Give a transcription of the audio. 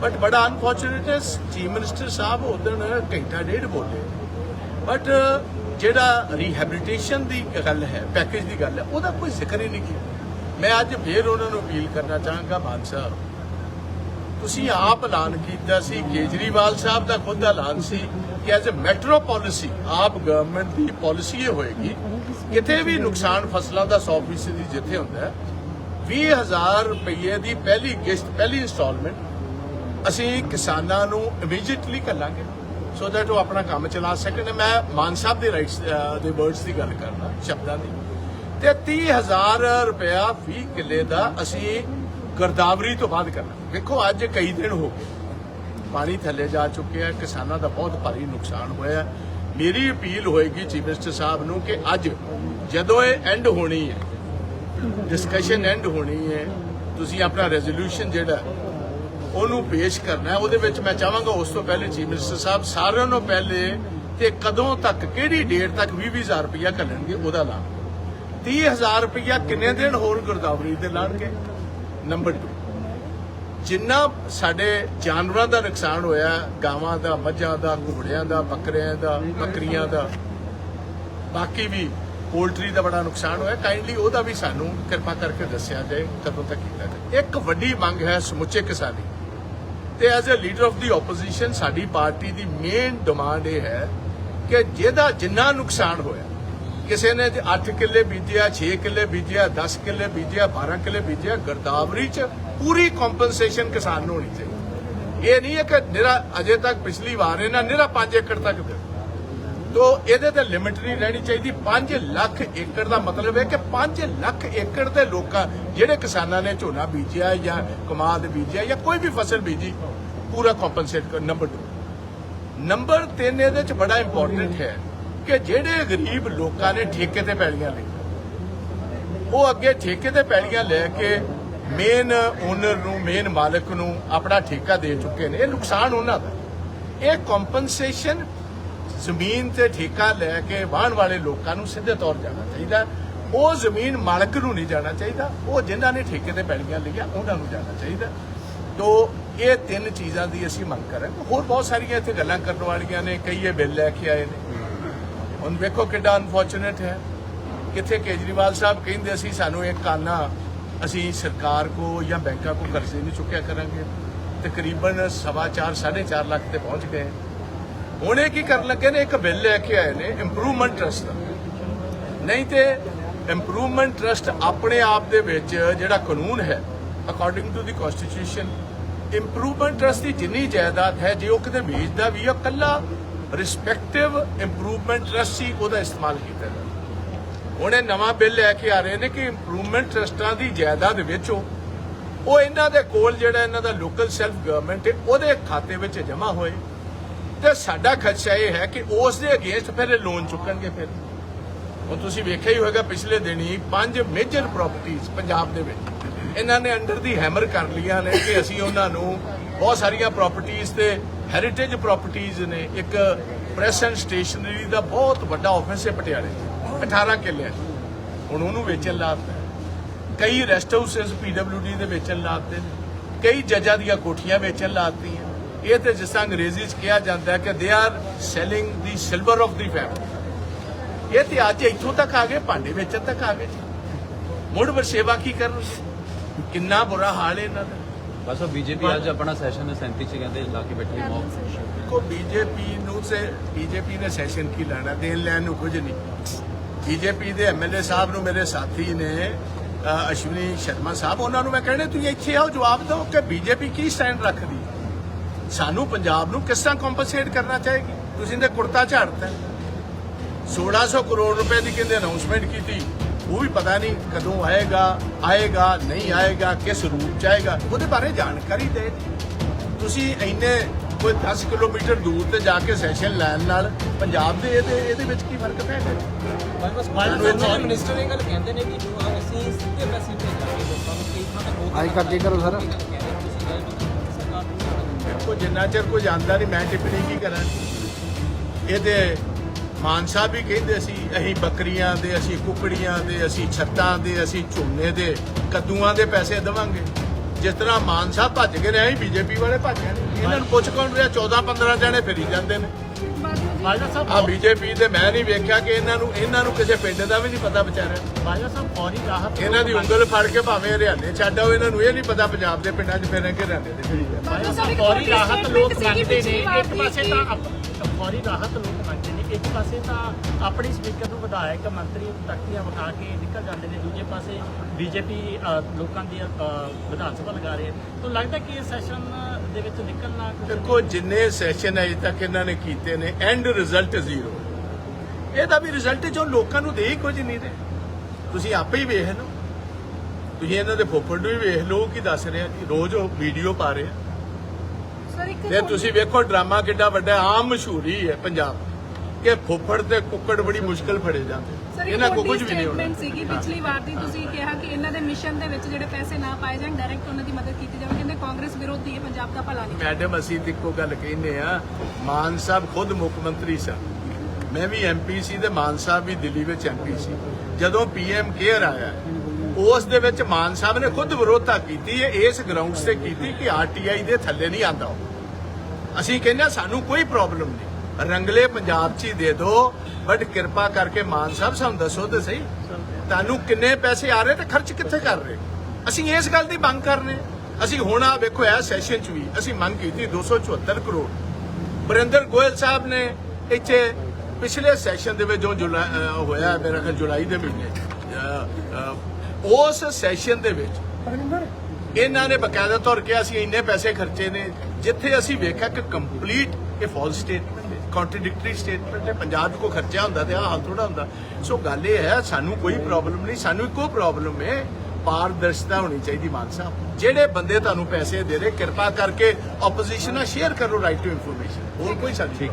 But ਬੜਾ unfortunate ਹੈ chief minister ਸਾਹਿਬ ਉਦੋਂ ਘੰਟਾ ਡੇਢ ਬੋਲੇ ਬਟ ਜਿਹੜਾ ਰੀਹੈਬਿਲਿਟੇਸ਼ਨ ਦੀ ਗੱਲ ਹੈ ਪੈਕੇਜ ਦੀ ਗੱਲ ਹੈ ਉਹਦਾ ਕੋਈ ਜ਼ਿਕਰ ਹੀ ਨਹੀਂ ਕੀਤਾ ਮੈਂ ਅੱਜ ਫੇਰ ਉਹਨਾਂ ਨੂੰ ਅਪੀਲ ਕਰਨਾ ਚਾਹਾਂਗਾ ਮਾਨ ਸਾਹਿਬ ਤੁਸੀਂ ਆਪ ਐਲਾਨ ਕੀਤਾ ਸੀ ਕੇਜਰੀਵਾਲ ਸਾਹਿਬ ਦਾ ਖੁਦ ਐਲਾਨ ਸੀ ਕਿ as a metro policy AAP government the policy ਇਹ ਹੋਏਗੀ ਕਿਤੇ ਵੀ ਨੁਕਸਾਨ ਫਸਲਾਂ ਦਾ 100% ਜਿੱਥੇ ਹੁੰਦਾ ਹੈ 20000 ਰੁਪਏ ਦੀ ਪਹਿਲੀ ਕਿਸ਼ਤ ਪਹਿਲੀ ਇਨਸਟਾਲਮੈਂਟ ਅਸੀਂ ਕਿਸਾਨਾਂ ਨੂੰ ਇਮੀਡੀਏਟਲੀ ਕਰਾਂਗੇ ਸੋ ਦੈਟ ਉਹ ਆਪਣਾ ਕੰਮ ਚਲਾ ਸਕਣ। ਮੈਂ ਮਾਨ ਸਾਹਿਬ ਦੇ ਰਾਈਟਸ ਦੇ ਵਰਡਸ ਦੀ ਗੱਲ ਕਰਨਾ ਸ਼ਬਦਾਂ ਦੀ। ਤੇ 30000 ਰੁਪਇਆ 20 ਕਿੱਲੇ ਦਾ ਅਸੀਂ ਗਰਦਾਵਰੀ ਤੋਂ ਬਾਅਦ ਕਰਨਾ। ਵੇਖੋ, ਅੱਜ ਕਈ ਦਿਨ ਹੋ ਗਏ। ਪਾਣੀ ਥੱਲੇ ਜਾ ਚੁੱਕਿਆ, ਕਿਸਾਨਾਂ ਦਾ ਬਹੁਤ ਭਾਰੀ ਨੁਕਸਾਨ ਹੋਇਆ। ਮੇਰੀ ਅਪੀਲ ਹੋਏਗੀ ਚੀਫ ਮਿਨਿਸਟਰ ਸਾਹਿਬ ਨੂੰ ਕਿ ਅੱਜ, ਜਦੋਂ ਇਹ ਐਂਡ ਹੋਣੀ ਹੈ ਡਿਸਕਸ਼ਨ ਐਂਡ ਹੋਣੀ ਹੈ, ਤੁਸੀਂ ਆਪਣਾ ਰੈਜ਼ੋਲੂਸ਼ਨ ਜਿਹੜਾ ਉਹਨੂੰ ਪੇਸ਼ ਕਰਨਾ ਹੈ। ਉਹਦੇ ਵਿੱਚ ਮੈਂ ਚਾਹਾਂਗਾ ਉਸ ਤੋਂ ਪਹਿਲੇ ਚੀਫ ਮਿਨਿਸਟਰ ਸਾਹਿਬ ਸਾਰਿਆਂ ਨੂੰ ਪਹਿਲੇ ਤੇ ਕਦੋਂ ਤੱਕ, ਕਿਹੜੀ ਡੇਟ ਤੱਕ 20000 ਰੁਪਇਆ ਘੱਲਣਗੇ ਉਹਦਾ ਲਾ 30000 ਰੁਪਇਆ ਕਿੰਨੇ ਦਿਨ ਹੋਰ ਗੁਰਦਾਵਰੀ ਦੇ ਲਾਣਗੇ? ਨੰਬਰ 2 ਜਿੰਨਾ ਸਾਡੇ ਜਾਨਵਰਾਂ ਦਾ ਨੁਕਸਾਨ ਹੋਇਆ, ਗਾਵਾਂ ਦਾ, ਮੱਝਾਂ ਦਾ, ਘੋੜਿਆਂ ਦਾ, ਬੱਕਰਿਆਂ ਦਾ, ਬੱਕਰੀਆਂ ਦਾ, ਬਾਕੀ ਵੀ ਪੋਲਟਰੀ ਦਾ ਬੜਾ ਨੁਕਸਾਨ ਹੋਇਆ। ਕਾਈਂਡਲੀ ਉਹਦਾ ਵੀ ਸਾਨੂੰ ਕਿਰਪਾ ਕਰਕੇ ਦੱਸਿਆ ਜਾਏ, ਕਦੋਂ ਤੱਕ ਕੀਤਾ ਜਾਏ। ਇੱਕ ਵੱਡੀ ਮੰਗ ਹੈ ਸਮੁੱਚੇ ਕਿਸਾਨੀ ਤੇ as a leader of the opposition ਸਾਡੀ ਪਾਰਟੀ ਦੀ ਮੇਨ ਡਿਮਾਂਡ ਇਹ ਹੈ ਕਿ ਜਿਹਦਾ ਜਿੰਨਾ ਨੁਕਸਾਨ ਹੋਇਆ, ਕਿਸੇ ਨੇ 8 ਕਿੱਲੇ ਬੀਜਿਆ 6 ਕਿੱਲੇ ਬੀਜਿਆ 10 ਕਿੱਲੇ ਬੀਜਿਆ 12 ਕਿੱਲੇ ਬੀਜਿਆ, ਗਰਦਾਵਰੀ ਚ ਪੂਰੀ ਕੰਪਨਸੇਸ਼ਨ ਕਿਸਾਨ ਨੂੰ ਹੋਣੀ ਚਾਹੀਦੀ। ਇਹ ਨਹੀਂ ਹੈ ਕਿ ਨਿਰਾ ਅਜੇ ਤੱਕ ਪਿਛਲੀ ਵਾਰ ਇਹਨਾਂ ਨਿਰਾ 5 ਏਕੜ ਤੱਕ ਤੋ ਇਹਦੇ ਤੇ ਲਿਮਿਟ ਨਹੀਂ ਰਹਿਣੀ ਚਾਹੀਦੀ। 5 ਲੱਖ ਏਕੜ ਦਾ ਮਤਲਬ ਹੈ ਕਿ 5 ਲੱਖ ਏਕੜ ਦੇ ਲੋਕਾਂ, ਜਿਹੜੇ ਕਿਸਾਨਾਂ ਨੇ ਝੋਨਾ ਬੀਜਿਆ ਜਾਂ ਕਮਾਦ ਬੀਜਿਆ ਜਾਂ ਕੋਈ ਵੀ ਫਸਲ ਬੀਜੀ, ਪੂਰਾ ਕੰਪਨਸੇਟ ਕਰ ਨੰਬਰ 2 ਨੰਬਰ 3 ਇਹਦੇ ਚ ਬੜਾ ਇੰਪੋਰਟੈਂਟ ਹੈ ਕਿ ਜਿਹੜੇ ਗਰੀਬ ਲੋਕਾਂ ਨੇ ਠੇਕੇ ਤੇ ਪੈਲੀਆਂ ਲਈ, ਉਹ ਅੱਗੇ ਠੇਕੇ ਤੇ ਪੈਲੀਆਂ ਲੈ ਕੇ ਮੇਨ ਓਨਰ ਨੂੰ ਮੇਨ ਮਾਲਕ ਨੂੰ ਆਪਣਾ ਠੇਕਾ ਦੇ ਚੁੱਕੇ ਨੇ। ਇਹ ਨੁਕਸਾਨ ਉਹਨਾਂ ਦਾ। ਇਹ ਕੰਪਨਸੇਸ਼ਨ ਜ਼ਮੀਨ ਤੇ ਠੇਕਾ ਲੈ ਕੇ ਵਾਹਣ ਵਾਲੇ ਲੋਕਾਂ ਨੂੰ ਸਿੱਧੇ ਤੌਰ ਜਾਣਾ ਚਾਹੀਦਾ। ਉਹ ਜ਼ਮੀਨ ਮਾਲਕ ਨੂੰ ਨਹੀਂ ਜਾਣਾ ਚਾਹੀਦਾ। ਉਹ ਜਿਨ੍ਹਾਂ ਨੇ ਠੇਕੇ ਤੇ ਪੈਲੀਆਂ ਲਈਆਂ ਉਹਨਾਂ ਨੂੰ ਜਾਣਾ ਚਾਹੀਦਾ। ਤੋ ਇਹ ਤਿੰਨ ਚੀਜ਼ਾਂ ਦੀ ਅਸੀਂ ਮੰਗ ਕਰਾਂਗੇ ਹੋਰ ਬਹੁਤ ਸਾਰੀਆਂ ਇੱਥੇ ਗੱਲਾਂ ਕਰਨ ਵਾਲੀਆਂ ਨੇ। ਕਈ ਇਹ ਬਿੱਲ ਲੈ ਕੇ ਆਏ ਨੇ। ਹੁਣ ਵੇਖੋ ਕਿੱਡਾ ਅਨਫੋਰਚੂਨੇਟ ਹੈ। ਕਿੱਥੇ ਕੇਜਰੀਵਾਲ ਸਾਹਿਬ ਕਹਿੰਦੇ ਸੀ ਸਾਨੂੰ ਇਹ ਕਾਨਾ ਅਸੀਂ ਸਰਕਾਰ ਕੋ ਜਾਂ ਬੈਂਕਾਂ ਕੋ ਕਰਜ਼ੇ ਨਹੀਂ ਚੁੱਕਿਆ ਕਰਾਂਗੇ। ਤਕਰੀਬਨ ਸਵਾ ਚਾਰ, ਸਾਢੇ 4.5 ਲੱਖ ਤੇ ਪਹੁੰਚ ਗਏ। ਹੁਣ ਇਹ ਕੀ ਕਰਨ ਲੱਗੇ ਨੇ, ਇੱਕ ਬਿੱਲ ਲੈ ਕੇ ਆਏ ਨੇ ਇੰਪਰੂਵਮੈਂਟ ਟਰਸਟ ਦਾ। ਨਹੀਂ ਤੇ ਇੰਪਰੂਵਮੈਂਟ ਟਰਸਟ ਆਪਣੇ ਆਪ ਦੇ ਵਿੱਚ ਜਿਹੜਾ ਕਾਨੂੰਨ ਹੈ according to the constitution improvement trust ਦੀ ਜਿੰਨੀ ਜਾਇਦਾਦ ਹੈ, ਜੇ ਉਹ ਕਿਤੇ ਵੇਚਦਾ ਵੀ ਹੈ ਕੱਲਾ ਰਿਸਪੈਕਟਿਵ ਇੰਪਰੂਵਮੈਂਟ ਟਰਸਟ ਹੀ ਉਹਦਾ ਇਸਤੇਮਾਲ ਕੀਤਾ ਜਾਂਦਾ। ਹੁਣ ਇਹ ਨਵਾਂ ਬਿੱਲ ਲੈ ਕੇ ਆ ਰਹੇ ਨੇ ਕਿ ਇੰਪਰੂਵਮੈਂਟ ਟਰਸਟਾਂ ਦੀ ਜਾਇਦਾਦ ਵੇਚੋ ਉਹ ਇਹਨਾਂ ਦੇ ਕੋਲ ਜਿਹੜਾ ਇਹਨਾਂ ਦਾ ਲੋਕਲ ਸੈਲਫ ਗਵਰਨਮੈਂਟ ਹੈ, ਉਹਦੇ ਖਾਤੇ ਵਿੱਚ ਜਮ੍ਹਾਂ ਹੋਏ। ਤੇ ਸਾਡਾ ਖਦਸ਼ਾ ਇਹ ਹੈ ਕਿ ਉਸ ਦੇ ਅਗੇਂਸਟ ਫਿਰ ਇਹ ਲੋਨ ਚੁੱਕਣਗੇ ਫਿਰ। ਉਹ ਤੁਸੀਂ ਵੇਖਿਆ ਹੀ ਹੋਵੇਗਾ ਪਿਛਲੇ ਦਿਨੀ ਪੰਜ ਮੇਜਰ ਪ੍ਰਾਪਰਟੀਆਂ ਪੰਜਾਬ ਦੇ ਵਿੱਚ। ਇਹਨਾਂ ਨੇ ਅੰਡਰ ਦੀ ਹੈਮਰ ਕਰ ਲਈਆਂ ਨੇ ਕਿ ਅਸੀਂ ਉਹਨਾਂ ਨੂੰ ਬਹੁਤ ਸਾਰੀਆਂ ਪ੍ਰਾਪਰਟੀਆਂ ਤੇ ਹੈਰੀਟੇਜ ਪ੍ਰਾਪਰਟੀਆਂ ਨੇ। ਇੱਕ ਪ੍ਰੈਸ ਐਂਡ ਸਟੇਸ਼ਨਰੀ ਦਾ ਬਹੁਤ ਵੱਡਾ ਆਫਿਸ ਹੈ ਪਟਿਆਲੇ 'ਚ 18 ਕਿੱਲਿਆਂ ਹੁਣ ਉਹਨੂੰ ਵੇਚਣ ਲਾਤਾ ਕਈ ਰੈਸਟ ਹਾਊਸਸ ਪੀਡਬਲਯੂਡੀ ਦੇ ਵੇਚਣ ਲਾਤੇ ਨੇ। ਕਈ ਜੱਜਾਂ ਦੀਆਂ ਕੋਠੀਆਂ ਵੇਚਣ ਲਾਤੀਆਂ ਇਹ ਤੇ ਜਿਸ ਤਰ੍ਹਾਂ ਅੰਗਰੇਜ਼ੀ 'ਚ ਕਿਹਾ ਜਾਂਦਾ ਹੈ ਕਿ they are selling the silver of the family ਇਹ ਤੇ ਅੱਜ ਇੱਥੋਂ ਤੱਕ ਆ ਗਏ ਭਾਂਡੇ ਵੇਚਣ ਤੱਕ ਆ ਗਏ ਜੀ। ਮੁੜ ਵਰਸੇਵਾ ਕੀ ਕਰਨਗੇ ਕਿੰਨਾ ਬੁਰਾ ਹਾਲ ਹੈ ਇਹਨਾਂ ਦਾ। ਬਸ ਉਹ ਬੀਜੇਪੀ ਅੱਜ ਆਪਣਾ ਸੈਸ਼ਨ 37 ਚ ਕਹਿੰਦੇ ਲਾ ਕੇ ਬੈਠੀ ਮੌਕ ਕੋ ਬੀਜੇਪੀ ਨੂੰ ਸੇ ਬੀਜੇਪੀ ਨੇ ਸੈਸ਼ਨ ਕੀ ਲੈਣਾ ਦੇਣ ਲੈਣ ਨੂੰ ਕੁਝ ਨਹੀਂ। ਬੀਜੇਪੀ ਦੇ ਐਮਐਲਏ ਸਾਹਿਬ ਨੂੰ ਮੇਰੇ ਸਾਥੀ ਨੇ ਅਸ਼ਵਨੀ ਸ਼ਰਮਾ ਸਾਹਿਬ ਉਹਨਾਂ ਨੂੰ ਮੈਂ ਕਹਿੰਦਾ ਤੁਸੀਂ ਇੱਥੇ ਆਓ ਜਵਾਬ ਦਿਓ ਕਿ ਬੀਜੇਪੀ ਕੀ ਸਟੈਂਡ ਰੱਖਦੀ। ਸਾਨੂੰ ਪੰਜਾਬ ਨੂੰ ਕਿਸ ਤਰ੍ਹਾਂ ਕੰਪਨਸੇਟ ਕਰਨਾ ਚਾਹੇਗੀ? ਤੁਸੀਂ ਤੇ ਕੁੜਤਾ ਝਾੜਤਾ 1600 ਕਰੋੜ ਰੁਪਏ ਦੀ ਕਹਿੰਦੇ ਅਨਾਉਂਸਮੈਂਟ ਕੀਤੀ? ਉਹ ਵੀ ਪਤਾ ਨਹੀਂ ਕਦੋਂ ਆਏਗਾ ਆਏਗਾ ਨਹੀਂ ਆਏਗਾ ਕਿਸ ਰੂਪ ਚ ਆਏਗਾ। ਉਹਦੇ ਬਾਰੇ ਜਾਣਕਾਰੀ ਦੇ। ਤੁਸੀਂ ਇੰਨੇ ਕੋਈ 10 ਕਿਲੋਮੀਟਰ ਦੂਰ ਤੇ ਜਾ ਕੇ ਸੈਸ਼ਨ ਲੈਣ ਨਾਲ ਪੰਜਾਬ ਦੇ ਇਹਦੇ ਇਹਦੇ ਵਿੱਚ ਕੀ ਫ਼ਰਕ ਪੈ ਗਿਆ? ਬਸ ਮਿਨਿਸਟਰ ਇਹ ਗੱਲ ਕਹਿੰਦੇ ਨੇ ਕਿ ਜੋ ਅਸੀਂ ਸਿੱਧੇ ਪੈਸੇ ਭੇਜਾਂਗੇ ਲੋਕਾਂ ਨੂੰ ਕਈ ਥਾਂ ਤੇ ਬਹੁਤ ਆਈ ਕਰਦੇ ਕਰੋ ਸਰ। ਨੂੰ ਜਿੰਨਾ ਚਿਰ ਕੋਈ ਜਾਂਦਾ ਨਹੀਂ ਮੈਂ ਟਿੱਪਣੀ ਕੀ ਕਰਾਂ? ਇਹਦੇ ਮਾਨ ਸਾਹਿਬ ਵੀ ਕਹਿੰਦੇ ਸੀ, ਅਸੀਂ ਬੱਕਰੀਆਂ ਦੇ, ਅਸੀਂ ਕੁਕੜੀਆਂ ਦੇ, ਅਸੀਂ ਛੱਤਾਂ ਦੇ, ਅਸੀਂ ਝੋਨੇ ਦੇ, ਕੱਦੂਆਂ ਦੇ ਪੈਸੇ ਦੇਵਾਂਗੇ। ਜਿਸ ਤਰ੍ਹਾਂ ਮਾਨ ਸਾਹਿਬ ਭੱਜ ਗਏ ਨੇ ਅਸੀਂ ਬੀਜੇਪੀ ਵਾਲੇ ਭੱਜ ਗਏ ਇਹਨਾਂ ਨੂੰ ਪੁੱਛ ਕੌਣ ਰਿਹਾ? 14 15 ਜਣੇ ਫਿਰੀ ਜਾਂਦੇ ਨੇ। ਬਾਜਵਾ ਸਾਹਿਬ ਆ ਬੀਜੇਪੀ ਦੇ ਮੈਂ ਨਹੀਂ ਵੇਖਿਆ ਕਿ ਇਹਨਾਂ ਨੂੰ ਇਹਨਾਂ ਨੂੰ ਕਿਸੇ ਪਿੰਡ ਦਾ ਵੀ ਨਹੀਂ ਪਤਾ ਵਿਚਾਰਿਆ ਬਾਜਵਾ ਸਾਹਿਬ ਫੌਰੀ ਰਾਹਤ ਇਹਨਾਂ ਦੀ ਉਂਗਲ ਫੜ ਕੇ ਭਾਵੇਂ ਹਰਿਆਣੇ ਛੱਡ ਆਓ ਇਹਨਾਂ ਨੂੰ ਇਹ ਨਹੀਂ ਪਤਾ ਪੰਜਾਬ ਦੇ ਪਿੰਡਾਂ 'ਚ ਫਿਰਨ ਕਿ ਹਰਿਆਣੇ ਦੇ। ਬਾਜਵਾ ਸਾਹਿਬ ਫੌਰੀ ਰਾਹਤ ਲੋਕ ਮੰਗਦੇ ਨੇ ਇੱਕ ਪਾਸੇ ਤਾਂ ਫੌਰੀ ਰਾਹਤ ਲੋਕ ਮੰਗਦੇ ਨੇ ਇੱਕ ਪਾਸੇ ਤਾਂ ਆਪਣੀ ਸਪੀਕਰ ਨੂੰ ਵਿਧਾਇਕ ਮੰਤਰੀ ਤਖਤੀਆਂ ਵਿਖਾ ਕੇ ਨਿਕਲ ਜਾਂਦੇ ਨੇ ਦੂਜੇ ਪਾਸੇ ਬੀਜੇਪੀ ਲੋਕਾਂ ਦੀ ਵਿਧਾਨ ਸਭਾ ਲਗਾ ਰਹੇ ਤਾਂ ਲੱਗਦਾ ਕਿ ਇਹ ਸੈਸ਼ਨ ਦੇ ਵਿੱਚ ਨਿਕਲਣਾ ਦੇਖੋ ਜਿੰਨੇ ਸੈਸ਼ਨ ਅਜੇ ਤੱਕ ਇਹਨਾਂ ਨੇ ਕੀਤੇ ਨੇ ਐਂਡ ਰਿਜ਼ਲਟ ਜ਼ੀਰੋ ਇਹਦਾ ਵੀ ਰਿਜ਼ਲਟ ਜੋ ਲੋਕਾਂ ਨੂੰ ਦੇ ਕੁਝ ਨਹੀਂ ਰਹੇ। ਤੁਸੀਂ ਆਪੇ ਹੀ ਵੇਖ ਲਓ। ਤੁਸੀਂ ਇਹਨਾਂ ਦੇ ਫੋਫੜ ਨੂੰ ਵੀ ਵੇਖ ਲਓ ਕੀ ਦੱਸ ਰਿਹਾ ਜੀ ਰੋਜ਼ ਉਹ ਵੀਡੀਓ ਪਾ ਰਹੇ। ਆ ਸਰ ਇੱਕ ਤੇ ਤੁਸੀਂ ਵੇਖੋ ਡਰਾਮਾ ਕਿੱਡਾ ਵੱਡਾ ਆਮ ਮਸ਼ਹੂਰੀ ਹੈ ਪੰਜਾਬ। ਕਿ ਫੋਫੜ ਤੇ ਕੁੱਕੜ ਬੜੀ ਮੁਸ਼ਕਲ ਫੜੇ ਜਾਂਦੇ। ਇਹਨਾਂ ਕੋ ਵੱਡੀ ਕੁਝ ਵੀ ਨਹੀਂ ਹੋਣਾ। ਸੀਗੀ ਪਿਛਲੀ ਵਾਰ ਦੀ ਤੁਸੀਂ ਕਿਹਾ ਕਿ ਇਹਨਾਂ ਦੇ ਮਿਸ਼ਨ ਦੇ ਵਿੱਚ ਜਿਹੜੇ ਪੈਸੇ ਨਾ ਪਾਏ ਜਾਣ ਡਾਇਰੈਕਟ ਉਹਨਾਂ ਦੀ ਮਦਦ ਕੀਤੀ ਜਾਵੇ। ਕਹਿੰਦੇ ਕਾਂਗਰਸ ਵਿਰੋਧੀ ਹੈ ਪੰਜਾਬ ਦਾ ਭਲਾ ਨਹੀਂ। ਮੈਡਮ ਅਸੀਂ ਇੱਕੋ ਗੱਲ ਕਹਿੰਦੇ ਆ ਮਾਨ ਸਾਹਿਬ ਖੁਦ ਮੁੱਖ ਮੰਤਰੀ ਸਨ। ਮੈਂ ਵੀ ਐਮਪੀ ਸੀ ਤੇ ਮਾਨ ਸਾਹਿਬ ਵੀ ਦਿੱਲੀ ਵਿੱਚ ਐਮਪੀ ਸੀ। ਜਦੋਂ ਪੀਐਮ ਕੇਅਰ ਆਇਆ ਉਸ ਦੇ ਵਿੱਚ ਮਾਨ ਸਾਹਿਬ ਨੇ ਖੁਦ ਵਿਰੋਧਤਾ ਕੀਤੀ ਹੈ ਇਸ ਗਰਾਊਂਡਸ ਤੇ ਕੀਤੀ ਕਿ ਆਰਟੀਆਈ ਦੇ ਥੱਲੇ ਨਹੀਂ ਆਂਦਾ। ਅਸੀਂ ਕਹਿੰਦੇ ਸਾਨੂੰ ਕੋਈ ਪ੍ਰੋਬਲਮ ਨਹੀਂ। ਰੰਗਲੇ ਪੰਜਾਬ 'ਚ ਹੀ ਦੇ ਦਿਓ ਬਟ ਕਿਰਪਾ ਕਰਕੇ ਮਾਨ ਸਾਹਿਬ ਸਾਨੂੰ ਦੱਸੋ ਤੇ ਸਹੀ। ਤੁਹਾਨੂੰ ਕਿੰਨੇ ਪੈਸੇ ਆ ਰਹੇ ਤੇ ਖਰਚ ਕਿੱਥੇ ਕਰ ਰਹੇ? ਅਸੀਂ ਇਸ ਗੱਲ ਦੀ ਮੰਗ ਕਰਨੇ ਅਸੀਂ ਹੁਣ ਆ ਵੇਖੋ ਇਹ ਸੈਸ਼ਨ 'ਚ ਵੀ ਅਸੀਂ ਮੰਗ ਕੀਤੀ 274 ਕਰੋੜ। ਬਰਿੰਦਰ ਗੋਇਲ ਸਾਹਿਬ ਨੇ ਇੱਥੇ ਪਿਛਲੇ ਸੈਸ਼ਨ ਦੇ ਵਿੱਚ ਜੋ ਹੋਇਆ ਮੇਰਾ ਖਿਆਲ ਜੁਲਾਈ ਦੇ ਮਹੀਨੇ ਉਸ ਸੈਸ਼ਨ ਦੇ ਵਿੱਚ ਇਹਨਾਂ ਨੇ ਬਕਾਇਦਾ ਤੌਰ ਕਿਹਾ ਅਸੀਂ ਇੰਨੇ ਪੈਸੇ ਖਰਚੇ ਨੇ ਜਿੱਥੇ ਅਸੀਂ ਵੇਖਿਆ ਕਿ ਕੰਪਲੀਟ ਇਹ ਫਾਲਸ ਸਟੇਟਮੈਂਟ ਕੰਟਰਡਿਕਟਰੀ ਸਟੇਟਮੈਂਟ ਹੈ ਪੰਜਾਬ 'ਚ ਕੋ ਖਰਚਾ ਹੁੰਦਾ ਤੇ ਆ ਹਾਲ ਥੋੜਾ ਹੁੰਦਾ। ਸੋ ਗੱਲ ਇਹ ਹੈ ਸਾਨੂੰ ਕੋਈ ਪ੍ਰੋਬਲਮ ਨਹੀਂ ਸਾਨੂੰ ਇੱਕੋ ਪ੍ਰੋਬਲਮ ਹੈ ਪਾਰਦਰਸ਼ਤਾ ਹੋਣੀ ਚਾਹੀਦੀ ਮਾਨ ਸਾਹਿਬ। ਜਿਹੜੇ ਬੰਦੇ ਤੁਹਾਨੂੰ ਪੈਸੇ ਦੇ ਰਹੇ ਕਿਰਪਾ ਕਰਕੇ ਆਪੋਜੀਸ਼ਨ ਨਾਲ ਸ਼ੇਅਰ ਕਰੋ ਰਾਈਟ ਟੂ ਇਨਫੋਰਮੇਸ਼ਨ ਹੋਰ ਕੋਈ ਸਾਡੀ